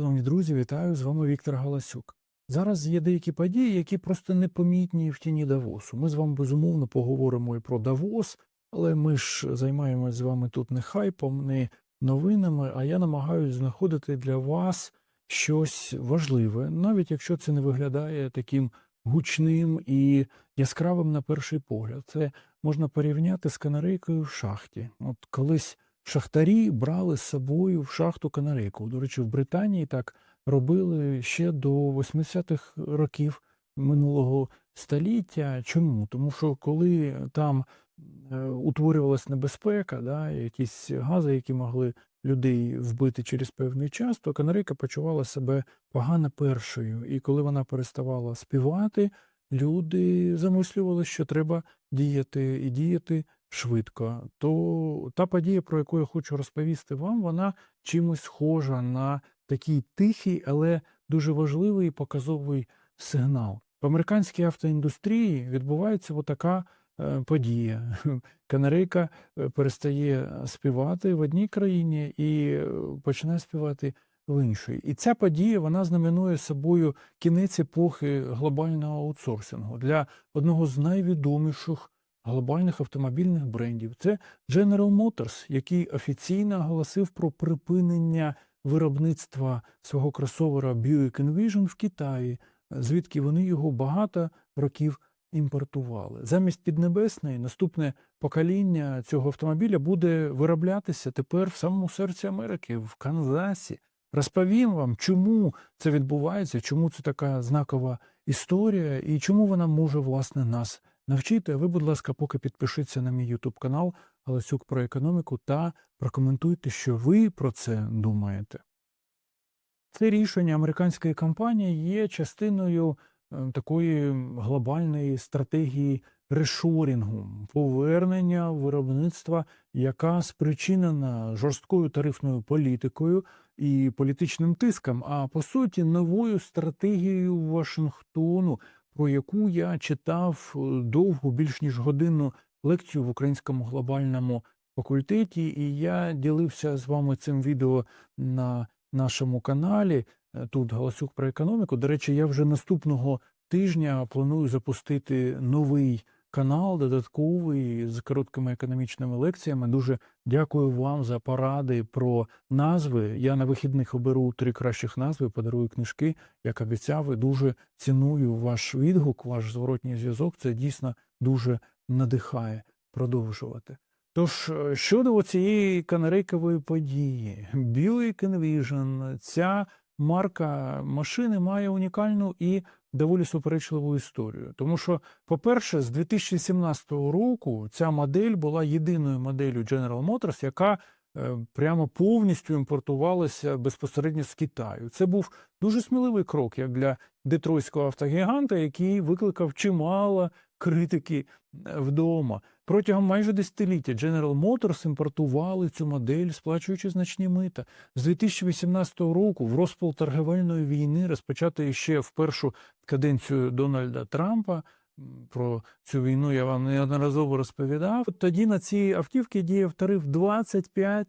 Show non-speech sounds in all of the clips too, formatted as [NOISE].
Шановні друзі, вітаю! З вами Віктор Галасюк. Зараз є деякі події, які просто непомітні в тіні Давосу. Ми з вами безумовно поговоримо і про Давос, але ми ж займаємось з вами тут не хайпом, не новинами, а я намагаюся знаходити для вас щось важливе, навіть якщо це не виглядає таким гучним і яскравим на перший погляд. Це можна порівняти з канарейкою в шахті. От колись шахтарі брали з собою в шахту канарейку. До речі, в Британії так робили ще до 80-х років минулого століття. Чому? Тому що коли там е, утворювалась небезпека, да, якісь гази, які могли людей вбити через певний час, то канарейка почувала себе погано першою. І коли вона переставала співати, люди замислювали, що треба діяти і діяти швидко. То та подія, про яку я хочу розповісти вам, вона чимось схожа на такий тихий, але дуже важливий показовий сигнал. В американській автоіндустрії відбувається отака е, подія. [LAUGHS] Канарейка е, перестає співати в одній країні і е, починає співати в іншій. І ця подія вона знаменує собою кінець епохи глобального аутсорсингу для одного з найвідоміших глобальних автомобільних брендів. Це General Motors, який офіційно оголосив про припинення виробництва свого кросовера Buick Envision в Китаї, звідки вони його багато років імпортували. Замість Піднебесної наступне покоління цього автомобіля буде вироблятися тепер в самому серці Америки, в Канзасі. Розповім вам, чому це відбувається, чому це така знакова історія і чому вона може власне нас навчити. А ви, будь ласка, поки підпишіться на мій YouTube канал Галасюк про економіку та прокоментуйте, що ви про це думаєте. Це рішення американської компанії є частиною е, такої глобальної стратегії решорінгу, повернення виробництва, яка спричинена жорсткою тарифною політикою і політичним тиском, а по суті новою стратегією Вашингтону, про яку я читав е, довгу, більш ніж годинну лекцію в українському глобальному факультеті, і я ділився з вами цим відео на нашому каналі. е, Тут Галасюк про економіку. До речі, я вже наступного тижня планую запустити новий канал, додатковий з короткими економічними лекціями. Дуже дякую вам за поради про назви. Я на вихідних оберу три кращих назви, подарую книжки, як обіцяв. І дуже ціную ваш відгук, ваш зворотній зв'язок. Це дійсно дуже надихає продовжувати. Тож е, щодо цієї канарейкової події, Buick Envision, ця марка машини має унікальну і доволі суперечливу історію. Тому що, по-перше, з 2017 року ця модель була єдиною моделлю General Motors, яка е, прямо повністю імпортувалася безпосередньо з Китаю. Це був дуже сміливий крок, як для детройського автогіганта, який викликав чимало критики е, вдома. Протягом майже десятиліття General Motors імпортували цю модель, сплачуючи значні мита. З 2018 року, в розпал торговельної війни, розпочатої ще в першу каденцію Дональда Трампа. Про цю війну я вам неодноразово розповідав. Тоді на ці автівки діяв тариф 25%.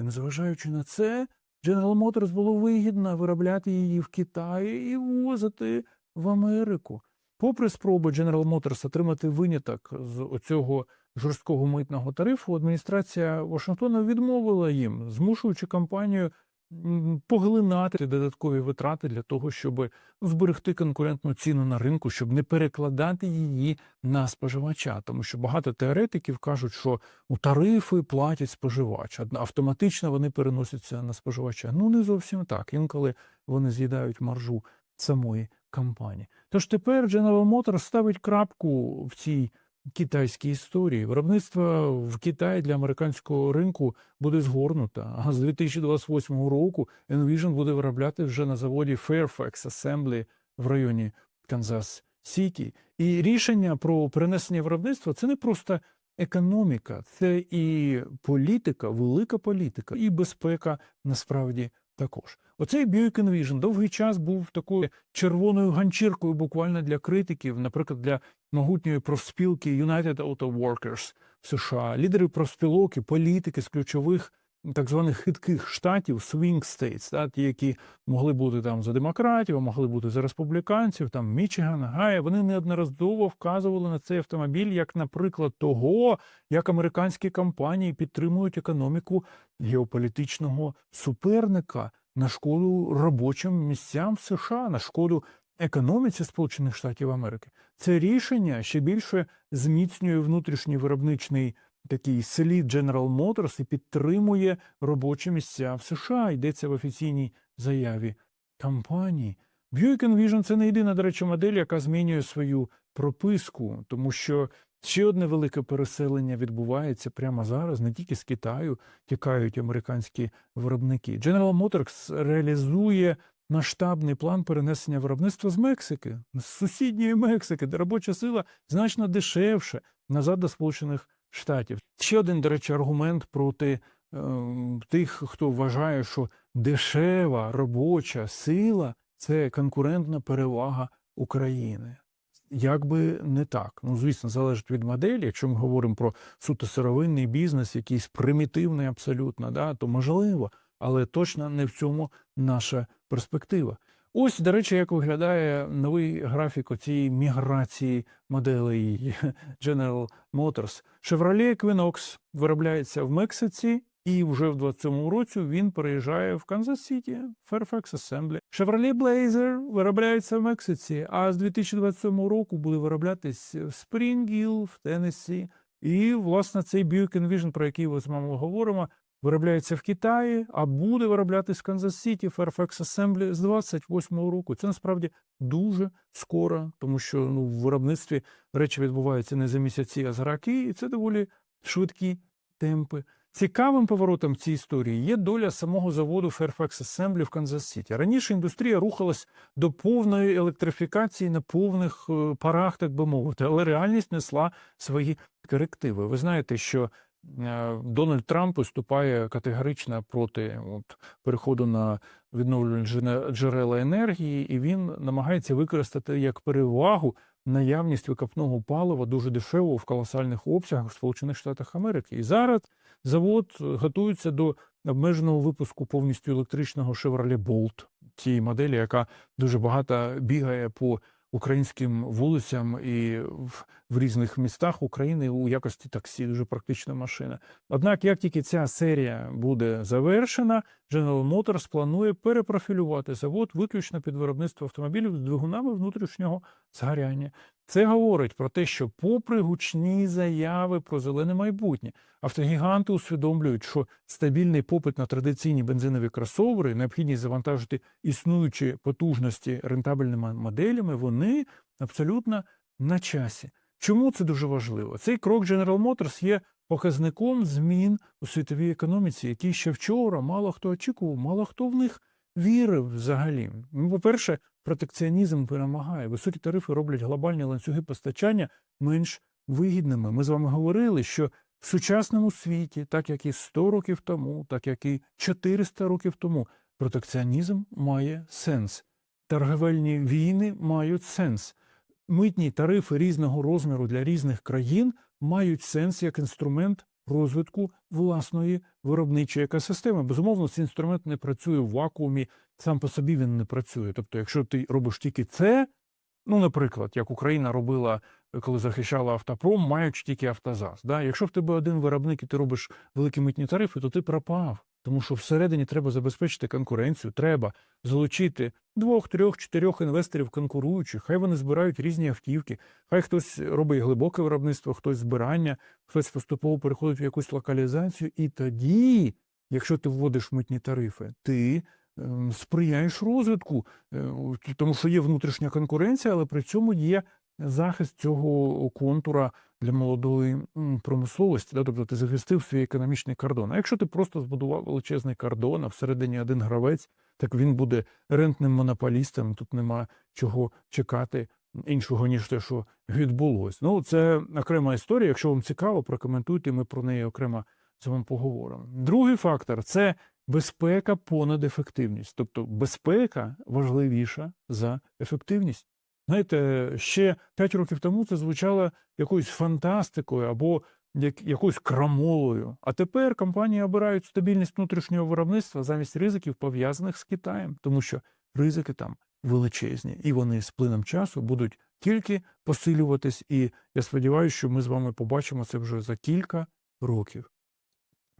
І незважаючи на це, General Motors було вигідно виробляти її в Китаї і ввозити в Америку. Попри спроби General Motors отримати виняток з оцього жорсткого митного тарифу, адміністрація Вашингтона відмовила їм, змушуючи компанію поглинати додаткові витрати для того, щоб зберегти конкурентну ціну на ринку, щоб не перекладати її на споживача. Тому що багато теоретиків кажуть, що у тарифи платять споживач, автоматично вони переносяться на споживача. Ну не зовсім так. Інколи вони з'їдають маржу самої компанії. Тож тепер General Motors ставить крапку в цій китайській історії. Виробництво в Китаї для американського ринку буде згорнуто, а з 2028 року Envision буде виробляти вже на заводі Fairfax Assembly в районі Канзас Сіті. І рішення про перенесення виробництва це не просто економіка, це і політика, велика політика, і безпека насправді також. Оцей Buick Envision довгий час був такою червоною ганчіркою буквально для критиків, наприклад, для могутньої профспілки United Auto Workers в США, лідери профспілок і політики з ключових так званих хитких штатів, swing states, да, які могли бути там за демократів, могли бути за республіканців, там Мічиган, Гая, вони неодноразово вказували на цей автомобіль як, наприклад, того, як американські компанії підтримують економіку геополітичного суперника на шкоду робочим місцям в США, на шкоду економіці Сполучених Штатів Америки. Це рішення ще більше зміцнює внутрішній виробничний такий слід General Motors і підтримує робочі місця в США. Йдеться в офіційній заяві компанії. Buick Envision – це не єдина, до речі, модель, яка змінює свою прописку, тому що ще одне велике переселення відбувається прямо зараз. Не тільки з Китаю тікають американські виробники. General Motors реалізує масштабний план перенесення виробництва з Мексики, з сусідньої Мексики, де робоча сила значно дешевше назад до Сполучених. Ще один, до речі, аргумент проти е, тих, хто вважає, що дешева робоча сила це конкурентна перевага України. Як би не так. Ну, звісно, залежить від моделі. Якщо ми говоримо про суто сировинний бізнес, якийсь примітивний абсолютно, да, то можливо, але точно не в цьому наша перспектива. Ось, до речі, як виглядає новий графік цієї міграції моделей [LAUGHS] General Motors. Chevrolet Equinox виробляється в Мексиці, і вже в 27-му році він переїжджає в Канзас-Сіті, Fairfax Assembly. Chevrolet Blazer виробляється в Мексиці, а з 2027 року буде вироблятись в Hill, в Теннессі. І, власне, цей Buick Envision, про який ми з вами говоримо, виробляється в Китаї, а буде вироблятись в Канзас-Сіті, Fairfax Assembly з 28-го року. Це насправді дуже скоро, тому що ну, в виробництві речі відбуваються не за місяці, а за роки, і це доволі швидкі темпи. Цікавим поворотом цій історії є доля самого заводу Fairfax Assembly в Канзас-Сіті. Раніше індустрія рухалась до повної електрифікації на повних е, парах, так би мовити, але реальність несла свої корективи. Ви знаєте, що Дональд Трамп виступає категорично проти от, переходу на відновлювальні джерела енергії, і він намагається використати як перевагу наявність викопного палива дуже дешевого в колосальних обсягах в Сполучених Штатах Америки. І зараз завод е, готується до обмеженого випуску повністю електричного Chevrolet Bolt, цієї моделі, яка дуже багато бігає по українським вулицям і в, в різних містах України у якості таксі, дуже практична машина. Однак, як тільки ця серія буде завершена, General Motors планує перепрофілювати завод виключно під виробництво автомобілів з двигунами внутрішнього згоряння. Це говорить про те, що, попри гучні заяви про зелене майбутнє, автогіганти усвідомлюють, що стабільний попит на традиційні бензинові кросовери, необхідність завантажити існуючі потужності рентабельними моделями, вони абсолютно на часі. Чому це дуже важливо? Цей крок General Motors є показником змін у світовій економіці, які ще вчора мало хто очікував, мало хто в них вірив взагалі. Ну, по-перше, протекціонізм перемагає. Високі тарифи роблять глобальні ланцюги постачання менш вигідними. Ми з вами говорили, що в сучасному світі, так як і 100 років тому, так як і 400 років тому, протекціонізм має сенс. Торговельні війни мають сенс. Митні тарифи різного розміру для різних країн мають сенс як інструмент розвитку власної виробничої екосистеми. Безумовно, цей інструмент не працює в вакуумі, сам по собі він не працює. Тобто, якщо ти робиш тільки це, ну, наприклад, як Україна робила, коли захищала автопром, маючи тільки автозас. Да? Якщо в тебе один виробник і ти робиш великі митні тарифи, то ти пропав. Тому що всередині треба забезпечити конкуренцію, треба залучити двох, трьох, чотирьох інвесторів конкуруючих. Хай вони збирають різні автівки, хай хтось робить глибоке виробництво, хтось збирання, хтось поступово переходить в якусь локалізацію. І тоді, якщо ти вводиш митні тарифи, ти ем, сприяєш розвитку, е, тому що є внутрішня конкуренція, але при цьому є захист цього контура для молодої промисловості. Да? Тобто ти захистив свій економічний кордон. А якщо ти просто збудував величезний кордон, а всередині один гравець, так він буде рентним монополістом. Тут нема чого чекати іншого, ніж те, що відбулось. Ну, це окрема історія. Якщо вам цікаво, прокоментуйте, ми про неї окремо з вами поговоримо. Другий фактор це безпека понад ефективність. Тобто безпека важливіша за ефективність. Знаєте, ще 5 років тому це звучало якоюсь фантастикою або як, якоюсь крамолою. А тепер компанії обирають стабільність внутрішнього виробництва замість ризиків, пов'язаних з Китаєм, тому що ризики там величезні, і вони з плином часу будуть тільки посилюватись. І я сподіваюся, що ми з вами побачимо це вже за кілька років.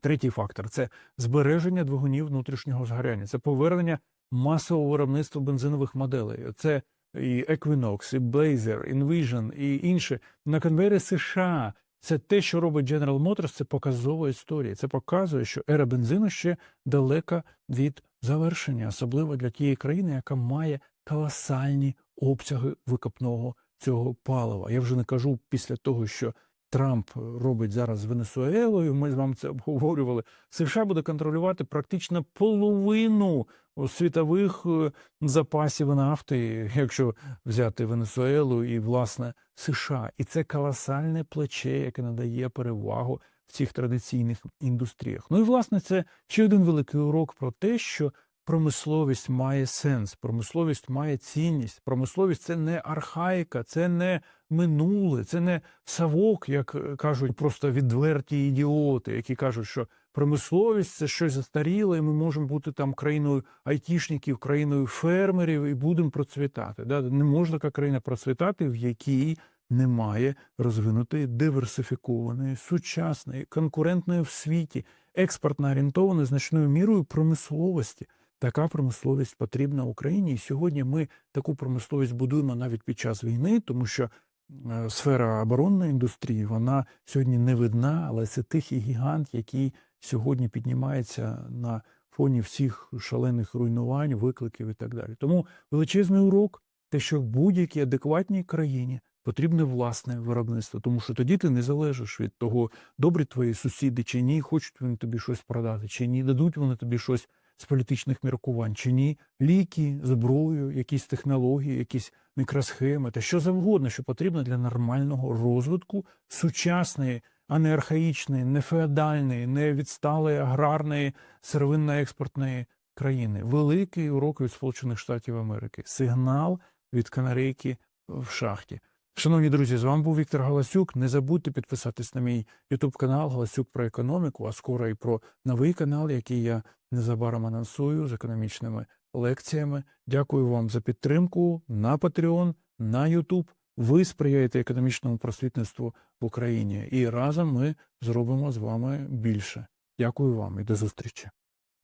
Третій фактор це збереження двигунів внутрішнього згоряння, це повернення масового виробництва бензинових моделей. Це і Equinox, і Blazer, Envision, і інше на конвейері США. Це те, що робить General Motors, це показова історія. Це показує, що ера бензину ще далека від завершення, особливо для тієї країни, яка має колосальні обсяги викопного цього палива. Я вже не кажу після того, що Трамп робить зараз з Венесуелою. Ми з вами це обговорювали. США буде контролювати практично половину світових е, запасів нафти, якщо взяти Венесуелу і власне США. І це колосальне плече, яке надає перевагу в цих традиційних індустріях. Ну і власне це ще один великий урок про те, що промисловість має сенс, промисловість має цінність. Промисловість це не архаїка, це не минуле, це не савок, як е, кажуть просто відверті ідіоти, які кажуть, що промисловість це щось застаріле, і ми можемо бути там країною айтішників, країною фермерів і будемо процвітати. Не можна така країна процвітати, в якій немає розвинутої диверсифікованої, сучасної, конкурентної в світі, експортно орієнтованої значною мірою промисловості. Така промисловість потрібна Україні. І сьогодні ми таку промисловість будуємо навіть під час війни, тому що е, сфера оборонної індустрії вона сьогодні не видна, але це тихий гігант, який сьогодні піднімається на фоні всіх шалених руйнувань, викликів і так далі. Тому величезний урок, те, що в будь-якій адекватній країні потрібне власне виробництво, тому що тоді ти не залежиш від того, добрі твої сусіди чи ні, хочуть вони тобі щось продати, чи ні, дадуть вони тобі щось з політичних міркувань, чи ні, ліки, зброю, якісь технології, якісь мікросхеми та що завгодно, що потрібно для нормального розвитку сучасної, а не архаїчної, не феодальної, не відсталої аграрної сировинно-експортної країни. Великий урок від Сполучених Штатів Америки. Сигнал від канарейки в шахті. Шановні друзі, з вами був Віктор Галасюк. Не забудьте підписатись на мій Ютуб канал Галасюк про економіку, а скоро і про новий канал, який я незабаром анонсую з економічними лекціями. Дякую вам за підтримку на Patreon, на Ютуб. Ви сприяєте економічному просвітництву в Україні, і разом ми зробимо з вами більше. Дякую вам і до зустрічі.